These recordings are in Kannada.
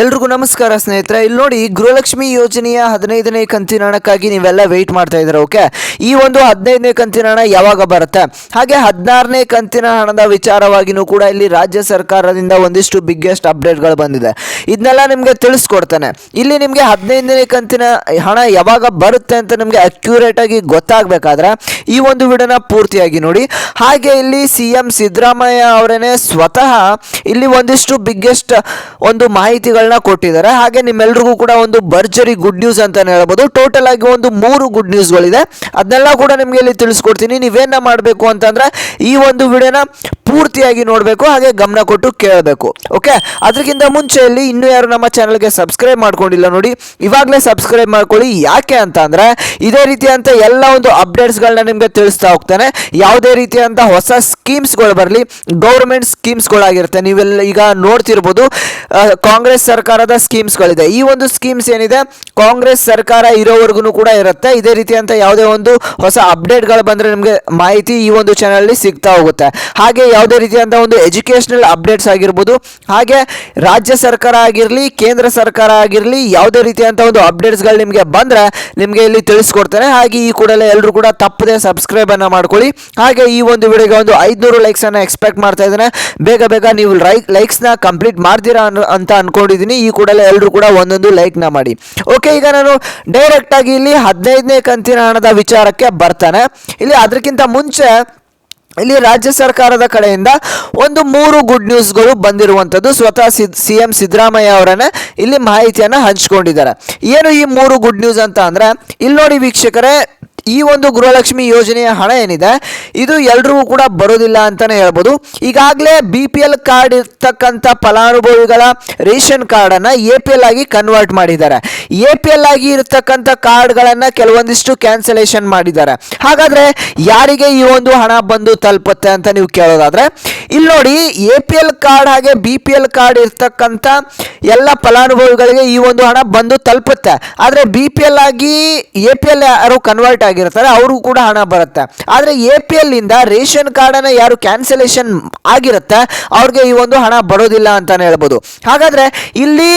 ಎಲ್ರಿಗೂ ನಮಸ್ಕಾರ ಸ್ನೇಹಿತರೆ. ಇಲ್ಲಿ ನೋಡಿ ಗೃಹಲಕ್ಷ್ಮಿ ಯೋಜನೆಯ ಹದಿನೈದನೇ ಕಂತಿನ ಹಣಕ್ಕಾಗಿ ನೀವೆಲ್ಲ ವೆಯ್ಟ್ ಮಾಡ್ತಾ ಇದ್ದೀರಾ ಓಕೆ ಈ ಒಂದು ಹದಿನೈದನೇ ಕಂತಿನ ಹಣ ಯಾವಾಗ ಬರುತ್ತೆ? ಹಾಗೆ ಹದಿನಾರನೇ ಕಂತಿನ ಹಣದ ವಿಚಾರವಾಗಿಯೂ ಕೂಡ ಇಲ್ಲಿ ರಾಜ್ಯ ಸರ್ಕಾರದಿಂದ ಒಂದಿಷ್ಟು ಬಿಗ್ಗೆಸ್ಟ್ ಅಪ್ಡೇಟ್ಗಳು ಬಂದಿದೆ. ಇದನ್ನೆಲ್ಲ ನಿಮಗೆ ತಿಳಿಸ್ಕೊಡ್ತಾನೆ. ಇಲ್ಲಿ ನಿಮಗೆ ಹದಿನೈದನೇ ಕಂತಿನ ಹಣ ಯಾವಾಗ ಬರುತ್ತೆ ಅಂತ ನಿಮಗೆ ಅಕ್ಯುರೇಟ್ ಆಗಿ ಗೊತ್ತಾಗಬೇಕಾದ್ರೆ ಈ ಒಂದು ವಿಡಿಯೋನ ಪೂರ್ತಿಯಾಗಿ ನೋಡಿ. ಹಾಗೆ ಇಲ್ಲಿ ಸಿ ಎಂ ಸಿದ್ದರಾಮಯ್ಯ ಅವರೇನೆ ಸ್ವತಃ ಇಲ್ಲಿ ಒಂದಿಷ್ಟು ಬಿಗ್ಗೆಸ್ಟ್ ಒಂದು ಮಾಹಿತಿಗಳನ್ನ ಕೊಟ್ಟಿದ್ದಾರೆ. ಹಾಗೆ ನಿಮ್ಮೆಲ್ರಿಗೂ ಕೂಡ ಒಂದು ಭರ್ಜರಿ ಗುಡ್ ನ್ಯೂಸ್ ಅಂತಾನೆ ಹೇಳ್ಬೋದು. ಟೋಟಲ್ ಆಗಿ ಒಂದು ಮೂರು ಗುಡ್ ನ್ಯೂಸ್ಗಳಿದೆ ಅದನ್ನೆಲ್ಲ ಕೂಡ ನಿಮಗೆ ಇಲ್ಲಿ ತಿಳಿಸ್ಕೊಡ್ತೀನಿ. ನೀವೇನ ಮಾಡಬೇಕು ಅಂತಂದ್ರೆ ಈ ಒಂದು ವಿಡಿಯೋನ ಪೂರ್ತಿಯಾಗಿ ನೋಡಬೇಕು, ಹಾಗೆ ಗಮನ ಕೊಟ್ಟು ಕೇಳಬೇಕು. ಓಕೆ ಅದಕ್ಕಿಂತ ಮುಂಚೆ ಇಲ್ಲಿ ಇನ್ನೂ ಯಾರು ನಮ್ಮ ಚಾನಲ್ಗೆ ಸಬ್ಸ್ಕ್ರೈಬ್ ಮಾಡ್ಕೊಂಡಿಲ್ಲ ನೋಡಿ, ಇವಾಗಲೇ ಸಬ್ಸ್ಕ್ರೈಬ್ ಮಾಡ್ಕೊಳ್ಳಿ. ಯಾಕೆ ಅಂತ ಅಂದ್ರೆ ಇದೇ ರೀತಿಯಂತ ಎಲ್ಲ ಒಂದು ಅಪ್ಡೇಟ್ಸ್ಗಳನ್ನ ನಿಮಗೆ ತಿಳಿಸ್ತಾ ಹೋಗ್ತಾನೆ. ಯಾವುದೇ ರೀತಿಯಂಥ ಹೊಸ ಸ್ಕೀಮ್ಸ್ಗಳು ಬರಲಿ ಗೌರ್ಮೆಂಟ್ ಸ್ಕೀಮ್ಸ್ಗಳಾಗಿರುತ್ತೆ ನೀವೆಲ್ಲ ಈಗ ನೋಡ್ತಿರ್ಬೋದು ಕಾಂಗ್ರೆಸ್ ಸರ್ಕಾರದ ಸ್ಕೀಮ್ಸ್ಗಳಿದೆ. ಈ ಒಂದು ಸ್ಕೀಮ್ಸ್ ಏನಿದೆ, ಕಾಂಗ್ರೆಸ್ ಸರ್ಕಾರ ಇರೋವರೆಗೂ ಕೂಡ ಇರುತ್ತೆ. ಇದೇ ರೀತಿಯಂತ ಯಾವುದೇ ಒಂದು ಹೊಸ ಅಪ್ಡೇಟ್ಗಳು ಬಂದರೆ ನಿಮಗೆ ಮಾಹಿತಿ ಈ ಒಂದು ಚಾನಲಲ್ಲಿ ಸಿಗ್ತಾ ಹೋಗುತ್ತೆ. ಹಾಗೆ ಯಾವುದೇ ರೀತಿಯಂತ ಒಂದು ಎಜುಕೇಷನಲ್ ಅಪ್ಡೇಟ್ಸ್ ಆಗಿರ್ಬೋದು, ಹಾಗೆ ರಾಜ್ಯ ಸರ್ಕಾರ ಆಗಿರಲಿ, ಕೇಂದ್ರ ಸರ್ಕಾರ ಆಗಿರಲಿ, ಯಾವುದೇ ರೀತಿಯಂತ ಒಂದು ಅಪ್ಡೇಟ್ಸ್ಗಳು ನಿಮಗೆ ಬಂದರೆ ನಿಮಗೆ ಇಲ್ಲಿ ತಿಳಿಸ್ಕೊಡ್ತೇನೆ. ಹಾಗೆ ಈ ಕೂಡಲೇ ಎಲ್ಲರೂ ಕೂಡ ತಪ್ಪದೆ ಸಬ್ಸ್ಕ್ರೈಬ್ ಅನ್ನ ಮಾಡ್ಕೊಳ್ಳಿ. ಹಾಗೆ ಈ ಒಂದು ವಿಡಿಯೋಗೆ ಒಂದು ಐದುನೂರು ಲೈಕ್ಸ್ ಅನ್ನ ಎಕ್ಸ್ಪೆಕ್ಟ್ ಮಾಡ್ತಾ ಇದ್ದೇನೆ. ಬೇಗ ಬೇಗ ನೀವು ಲೈಕ್ ಲೈಕ್ಸ್ನ ಕಂಪ್ಲೀಟ್ ಮಾಡ್ತೀರಾ ಅಂತ ಅಂತ ಅನ್ಕೊಂಡಿದ್ದೀನಿ ಈ ಕೂಡಲೇ ಎಲ್ಲರೂ ಕೂಡ ಒಂದೊಂದು ಲೈಕ್ನ ಮಾಡಿ. ಓಕೆ ಈಗ ನಾನು ಡೈರೆಕ್ಟ್ ಆಗಿ ಇಲ್ಲಿ ಹದಿನೈದನೇ ಕಂತಿನ ಹಣದ ವಿಚಾರಕ್ಕೆ ಬರ್ತಾನೆ. ಇಲ್ಲಿ ಅದಕ್ಕಿಂತ ಮುಂಚೆ ಇಲ್ಲಿ ರಾಜ್ಯ ಸರ್ಕಾರದ ಕಡೆಯಿಂದ ಒಂದು ಮೂರು ಗುಡ್ ನ್ಯೂಸ್ಗಳು ಬಂದಿರುವಂಥದ್ದು. ಸ್ವತಃ ಸಿ ಎಂ ಸಿದ್ದರಾಮಯ್ಯ ಅವರನ್ನೇ ಇಲ್ಲಿ ಮಾಹಿತಿಯನ್ನು ಹಂಚ್ಕೊಂಡಿದ್ದಾರೆ. ಏನು ಈ ಮೂರು ಗುಡ್ ನ್ಯೂಸ್ ಅಂತ ಅಂದರೆ, ಇಲ್ಲಿ ನೋಡಿ ವೀಕ್ಷಕರೇ ಈ ಒಂದು ಗೃಹಲಕ್ಷ್ಮಿ ಯೋಜನೆಯ ಹಣ ಏನಿದೆ, ಇದು ಎಲ್ರಿಗೂ ಕೂಡ ಬರೋದಿಲ್ಲ ಅಂತಾನೆ ಹೇಳ್ಬೋದು. ಈಗಾಗಲೇ ಬಿ ಪಿ ಎಲ್ ಕಾರ್ಡ್ ಇರ್ತಕ್ಕಂಥ ಫಲಾನುಭವಿಗಳ ರೇಷನ್ ಕಾರ್ಡನ್ನು ಎ ಪಿ ಎಲ್ ಆಗಿ ಕನ್ವರ್ಟ್ ಮಾಡಿದ್ದಾರೆ. ಎ ಪಿ ಎಲ್ ಆಗಿ ಇರತಕ್ಕಂಥ ಕಾರ್ಡ್ಗಳನ್ನು ಕೆಲವೊಂದಿಷ್ಟು ಕ್ಯಾನ್ಸಲೇಷನ್ ಮಾಡಿದ್ದಾರೆ. ಹಾಗಾದರೆ ಯಾರಿಗೆ ಈ ಒಂದು ಹಣ ಬಂದು ತಲುಪುತ್ತೆ ಅಂತ ನೀವು ಕೇಳೋದಾದ್ರೆ ಇಲ್ಲಿ ನೋಡಿ ಎ ಪಿ ಎಲ್ ಕಾರ್ಡ್ ಹಾಗೆ ಬಿ ಪಿ ಎಲ್ ಕಾರ್ಡ್ ಇರ್ತಕ್ಕಂಥ ಎಲ್ಲ ಫಲಾನುಭವಿಗಳಿಗೆ ಈ ಒಂದು ಹಣ ಬಂದು ತಲುಪುತ್ತೆ. ಆದರೆ ಬಿ ಪಿ ಎಲ್ ಆಗಿ ಎ ಪಿ ಎಲ್ ಯಾರು ಕನ್ವರ್ಟ್ ಆಗಿರ್ತಾರೆ ಅವ್ರಿಗೂ ಕೂಡ ಹಣ ಬರುತ್ತೆ. ಆದರೆ ಎ ಪಿ ಎಲ್ ಇಂದ ರೇಷನ್ ಕಾರ್ಡನ್ನು ಯಾರು ಕ್ಯಾನ್ಸಲೇಷನ್ ಆಗಿರುತ್ತೆ, ಅವ್ರಿಗೆ ಈ ಒಂದು ಹಣ ಬರೋದಿಲ್ಲ ಅಂತಲೇ ಹೇಳ್ಬೋದು. ಹಾಗಾದ್ರೆ ಇಲ್ಲಿ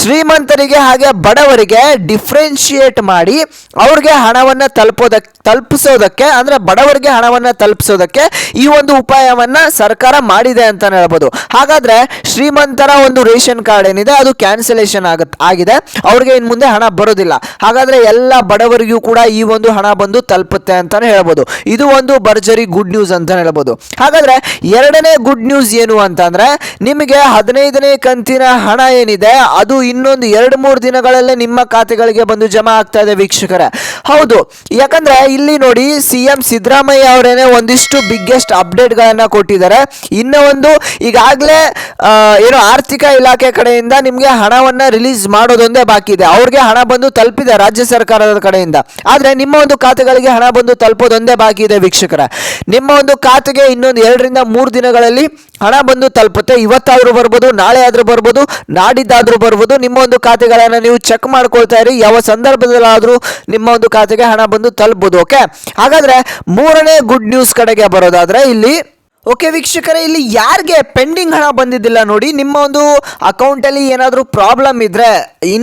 ಶ್ರೀಮಂತರಿಗೆ ಹಾಗೆ ಬಡವರಿಗೆ ಡಿಫ್ರೆನ್ಶಿಯೇಟ್ ಮಾಡಿ ಅವ್ರಿಗೆ ಹಣವನ್ನು ತಲುಪೋದಕ್ಕೆ ತಲುಪಿಸೋದಕ್ಕೆ, ಅಂದರೆ ಬಡವರಿಗೆ ಹಣವನ್ನು ತಲುಪಿಸೋದಕ್ಕೆ ಈ ಒಂದು ಉಪಾಯವನ್ನು ಸರ್ಕಾರ ಮಾಡಿದೆ ಅಂತಲೇ ಹೇಳ್ಬೋದು. ಹಾಗಾದ್ರೆ ಶ್ರೀಮಂತರ ಒಂದು ರೇಷನ್ ಕಾರ್ಡ್ ಏನಿದೆ, ಅದು ಕ್ಯಾನ್ಸಲೇಷನ್ ಆಗುತ್ತೆ ಆಗಿದೆ. ಅವ್ರಿಗೆ ಇನ್ನು ಮುಂದೆ ಹಣ ಬರೋದಿಲ್ಲ. ಹಾಗಾದ್ರೆ ಎಲ್ಲ ಬಡವರಿಗೂ ಕೂಡ ಈ ಒಂದು ಹಣ ಬಂದು ತಲುಪುತ್ತೆ ಅಂತಲೇ ಹೇಳ್ಬೋದು. ಇದು ಒಂದು ಭರ್ಜರಿ ಗುಡ್ ನ್ಯೂಸ್ ಅಂತ ಹೇಳ್ಬೋದು. ಹಾಗಾದ್ರೆ ಎರಡನೇ ಗುಡ್ ನ್ಯೂಸ್ ಏನು ಅಂತಂದರೆ, ನಿಮಗೆ ಹದಿನೈದನೇ ಕಂತಿನ ಹಣ ಏನಿದೆ, ಅದು ಇನ್ನೊಂದು ಎರಡು ಮೂರು ದಿನಗಳಲ್ಲೇ ನಿಮ್ಮ ಖಾತೆಗಳಿಗೆ ಬಂದು ಜಮಾ ಆಗ್ತಾ ಇದೆ ವೀಕ್ಷಕರೇ. ಹೌದು, ಯಾಕಂದ್ರೆ ಇಲ್ಲಿ ನೋಡಿ ಸಿ ಎಂ ಸಿದ್ದರಾಮಯ್ಯ ಅವರೇನೆ ಒಂದಿಷ್ಟು ಬಿಗ್ಗೆಸ್ಟ್ ಅಪ್ಡೇಟ್ಗಳನ್ನು ಕೊಟ್ಟಿದ್ದಾರೆ. ಇನ್ನ ಒಂದು ಈಗಾಗಲೇ ಏನು ಆರ್ಥಿಕ ಇಲಾಖೆ ಕಡೆಯಿಂದ ನಿಮಗೆ ಹಣವನ್ನ ರಿಲೀಸ್ ಮಾಡೋದೊಂದೇ ಬಾಕಿ ಇದೆ. ಅವ್ರಿಗೆ ಹಣ ಬಂದು ತಲುಪಿದೆ ರಾಜ್ಯ ಸರ್ಕಾರದ ಕಡೆಯಿಂದ. ಆದ್ರೆ ನಿಮ್ಮ ಒಂದು ಖಾತೆಗಳಿಗೆ ಹಣ ಬಂದು ತಲುಪೋದೊಂದೇ ಬಾಕಿ ಇದೆ ವೀಕ್ಷಕರ. ನಿಮ್ಮ ಒಂದು ಖಾತೆಗೆ ಇನ್ನೊಂದು ಎರಡರಿಂದ ಮೂರು ದಿನಗಳಲ್ಲಿ ಹಣ ಬಂದು ತಲುಪುತ್ತೆ. ಇವತ್ತಾದರೂ ಬರ್ಬೋದು, ನಾಳೆ ಆದರೂ ಬರ್ಬೋದು, ನಾಡಿದ್ದಾದರೂ ಬರ್ಬೋದು. ನಿಮ್ಮ ಒಂದು ಖಾತೆಗಳನ್ನು ನೀವು ಚೆಕ್ ಮಾಡ್ಕೊಳ್ತಾ ಇರಿ. ಯಾವ ಸಂದರ್ಭದಲ್ಲಾದರೂ ನಿಮ್ಮ ಒಂದು ಖಾತೆಗೆ ಹಣ ಬಂದು ತಲುಪಬಹುದು ಓಕೆ? ಹಾಗಾದರೆ ಮೂರನೇ ಗುಡ್ ನ್ಯೂಸ್ ಕಡೆಗೆ ಬರೋದಾದರೆ ಇಲ್ಲಿ ಓಕೆ ವೀಕ್ಷಕರೇ, ಇಲ್ಲಿ ಯಾರಿಗೆ ಪೆಂಡಿಂಗ್ ಹಣ ಬಂದಿದ್ದಿಲ್ಲ ನೋಡಿ, ನಿಮ್ಮ ಒಂದು ಅಕೌಂಟಲ್ಲಿ ಏನಾದರೂ ಪ್ರಾಬ್ಲಮ್ ಇದ್ದರೆ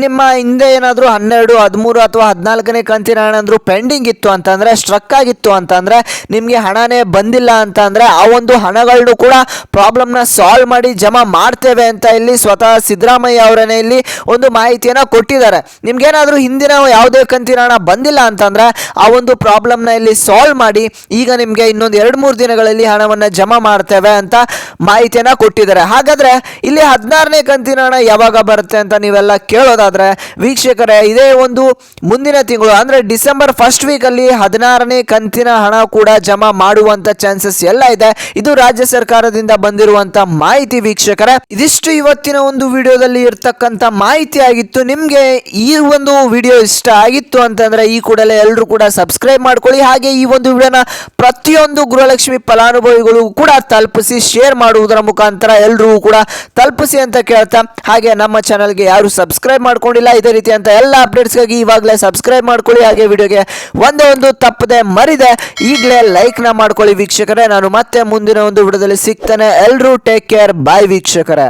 ನಿಮ್ಮ ಹಿಂದೆ ಏನಾದರೂ ಹನ್ನೆರಡು, ಹದಿಮೂರು ಅಥವಾ ಹದಿನಾಲ್ಕನೇ ಕಂತಿನ ಹಣ ಅಂದರೂ ಪೆಂಡಿಂಗ್ ಇತ್ತು ಅಂತಂದರೆ ಸ್ಟ್ರಕ್ ಆಗಿತ್ತು ಅಂತಂದರೆ, ನಿಮಗೆ ಹಣನೇ ಬಂದಿಲ್ಲ ಅಂತಂದರೆ, ಆ ಒಂದು ಹಣಗಳನ್ನು ಕೂಡ ಪ್ರಾಬ್ಲಮ್ನ ಸಾಲ್ವ್ ಮಾಡಿ ಜಮಾ ಮಾಡ್ತೇವೆ ಅಂತ ಇಲ್ಲಿ ಸ್ವತಃ ಸಿದ್ದರಾಮಯ್ಯ ಅವರನ್ನೇ ಇಲ್ಲಿ ಒಂದು ಮಾಹಿತಿಯನ್ನು ಕೊಟ್ಟಿದ್ದಾರೆ. ನಿಮ್ಗೇನಾದರೂ ಹಿಂದಿನ ಯಾವುದೇ ಕಂತಿನ ಹಣ ಬಂದಿಲ್ಲ ಅಂತಂದರೆ, ಆ ಒಂದು ಪ್ರಾಬ್ಲಮ್ನ ಇಲ್ಲಿ ಸಾಲ್ವ್ ಮಾಡಿ, ಈಗ ನಿಮಗೆ ಇನ್ನೊಂದು ಎರಡು ಮೂರು ದಿನಗಳಲ್ಲಿ ಹಣವನ್ನು ಜಮಾ ಮಾಡ್ತೇವೆ ಅಂತ ಮಾಹಿತಿಯನ್ನ ಕೊಟ್ಟಿದ್ದಾರೆ. ಹಾಗಾದ್ರೆ ಇಲ್ಲಿ ಹದಿನಾರನೇ ಕಂತಿನ ಹಣ ಯಾವಾಗ ಬರುತ್ತೆ ಅಂತ ನೀವೆಲ್ಲ ಕೇಳೋದಾದ್ರೆ ವೀಕ್ಷಕರೇ, ಇದೇ ಒಂದು ಮುಂದಿನ ತಿಂಗಳು, ಅಂದ್ರೆ ಡಿಸೆಂಬರ್ ಫಸ್ಟ್ ವೀಕಲ್ಲಿ ಹದಿನಾರನೇ ಕಂತಿನ ಹಣ ಕೂಡ ಜಮಾ ಮಾಡುವಂತ ಚಾನ್ಸಸ್ ಎಲ್ಲ ಇದೆ. ಇದು ರಾಜ್ಯ ಸರ್ಕಾರದಿಂದ ಬಂದಿರುವಂತ ಮಾಹಿತಿ ವೀಕ್ಷಕರೇ. ಇದಿಷ್ಟು ಇವತ್ತಿನ ಒಂದು ವಿಡಿಯೋದಲ್ಲಿ ಇರ್ತಕ್ಕಂಥ ಮಾಹಿತಿ ಆಗಿತ್ತು. ನಿಮ್ಗೆ ಈ ಒಂದು ವಿಡಿಯೋ ಇಷ್ಟ ಆಗಿತ್ತು ಅಂತಂದ್ರೆ ಈ ಕೂಡಲೇ ಎಲ್ಲರೂ ಕೂಡ ಸಬ್ಸ್ಕ್ರೈಬ್ ಮಾಡ್ಕೊಳ್ಳಿ. ಹಾಗೆ ಈ ಒಂದು ವಿಡಿಯೋನ ಪ್ರತಿಯೊಂದು ಗೃಹಲಕ್ಷ್ಮಿ ಫಲಾನುಭವಿಗಳು ಕೂಡ ತಲುಪಿಸಿ ಶೇರ್ ಮಾಡುವುದರ ಮುಖಾಂತರ ಎಲ್ಲರೂ ಕೂಡ ತಲುಪಿಸಿ ಅಂತ ಕೇಳ್ತಾ, ಹಾಗೆ ನಮ್ಮ ಚಾನಲ್ಗೆ ಯಾರು ಸಬ್ಸ್ಕ್ರೈಬ್ ಮಾಡ್ಕೊಂಡಿಲ್ಲ, ಇದೇ ರೀತಿಯಂತ ಎಲ್ಲ ಅಪ್ಡೇಟ್ಸ್ಗಾಗಿ ಇವಾಗಲೇ ಸಬ್ಸ್ಕ್ರೈಬ್ ಮಾಡ್ಕೊಳ್ಳಿ, ಹಾಗೆ ವಿಡಿಯೋಗೆ ಒಂದೇ ಒಂದು ತಪ್ಪದೆ ಮರಿದೆ, ಈಗಲೇ ಲೈಕ್ನ ಮಾಡ್ಕೊಳ್ಳಿ ವೀಕ್ಷಕರೇ. ನಾನು ಮತ್ತೆ ಮುಂದಿನ ಒಂದು ವಿಡಿಯೋದಲ್ಲಿ ಸಿಗ್ತೇನೆ. ಎಲ್ಲರೂ ಟೇಕ್ ಕೇರ್ ಬಾಯ್ ವೀಕ್ಷಕರೇ.